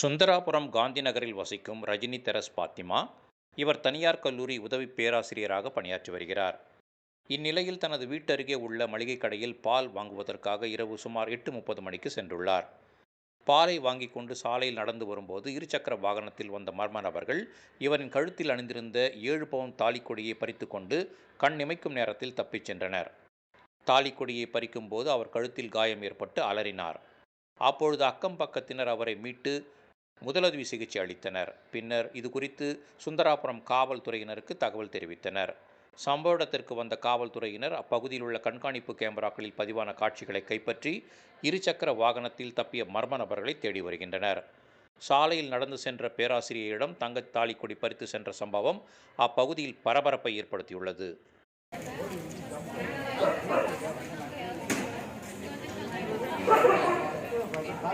சுந்தராபுரம் காந்தி நகரில் வசிக்கும் ரஜினி தெரஸ் பாத்திமா இவர் தனியார் கல்லூரி உதவி பேராசிரியராக பணியாற்றி வருகிறார். இந்நிலையில் தனது வீட்டருகே உள்ள மளிகை கடையில் பால் வாங்குவதற்காக இரவு சுமார் எட்டு முப்பது மணிக்கு சென்றுள்ளார். பாலை வாங்கி கொண்டு சாலையில் நடந்து வரும்போது இருசக்கர வாகனத்தில் வந்த மர்ம நபர்கள் இவரின் கழுத்தில் அணிந்திருந்த ஏழு பவுன் தாலிக்கொடியை பறித்து கொண்டு கண் இமைக்கும் நேரத்தில் தப்பிச் சென்றனர். தாலிக்கொடியை பறிக்கும்போது அவர் கழுத்தில் காயம் ஏற்பட்டு அலறினார். அப்பொழுது அக்கம் பக்கத்தினர் அவரை மீட்டு முதலுதவி சிகிச்சை அளித்தனர். பின்னர் இது குறித்து சுந்தராபுரம் காவல்துறையினருக்கு தகவல் தெரிவித்தனர். சம்பவ இடத்திற்கு வந்த காவல்துறையினர் அப்பகுதியில் உள்ள கண்காணிப்பு கேமராக்களில் பதிவான காட்சிகளை கைப்பற்றி இருசக்கர வாகனத்தில் தப்பிய மர்ம நபர்களை தேடி வருகின்றனர். சாலையில் நடந்து சென்ற பேராசிரியரிடம் தங்கத் தாலிக்கொடி பறித்து சென்ற சம்பவம் அப்பகுதியில் பரபரப்பை ஏற்படுத்தியுள்ளது. இந்த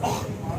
Ah.